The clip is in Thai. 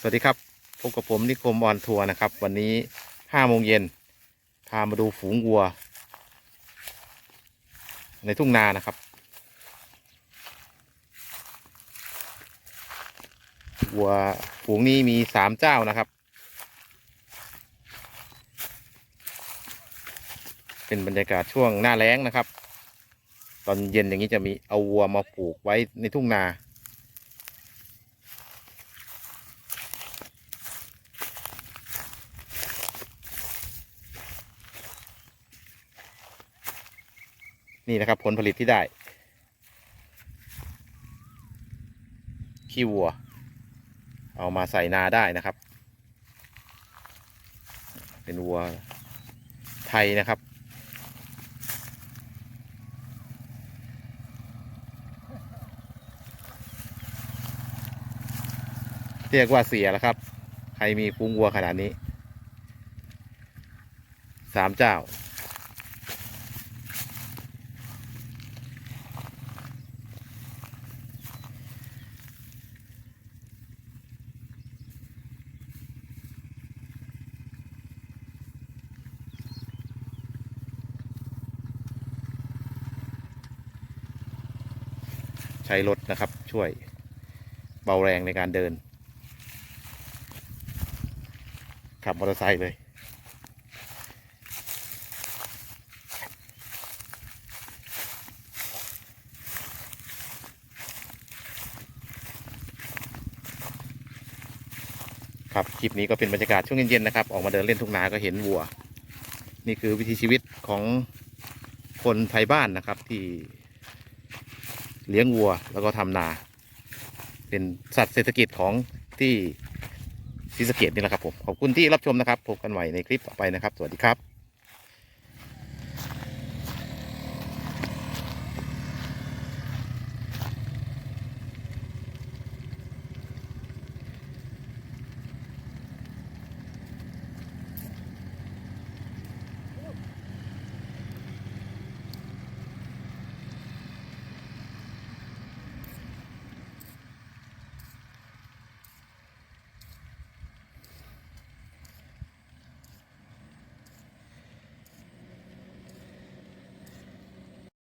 สวัสดีครับพบกับผมนิคมออนทัวร์นะครับ วันนี้ห้าโมงเย็นพามาดูฝูงวัว ในทุ่งนานะครับวัวฝูงนี้มีสามเจ้านะครับ เป็นบรรยากาศช่วงหน้าแล้งนะครับ ตอนเย็นอย่างนี้จะมีเอาวัวมาผูกไว้ในทุ่งนา นี่นะครับ ผลผลิตที่ได้ ขี้วัว เอามาใส่นาได้นะครับ เป็นวัวไทยนะครับ เรียกว่าเสียแล้วครับ ใครมีฟุ้งวัวขนาดนี้ สามเจ้า ใช้รถนะครับช่วยเบาแรงในการเดิน ขับมอเตอร์ไซค์เลย ครับ คลิปนี้ก็เป็นบรรยากาศช่วงเย็นๆนะครับ ออกมาเดินเล่นทุ่งนาก็เห็นวัว นี่คือวิถีชีวิตของคนไทยบ้านนะครับที่ เลี้ยงวัวแล้วก็ทำนา เป็นสัตว์เศรษฐกิจของที่ศรีสะเกดนี่แหละครับผม ขอบคุณที่รับชมนะครับพบกันใหม่ในคลิปต่อไปนะครับ สวัสดีครับ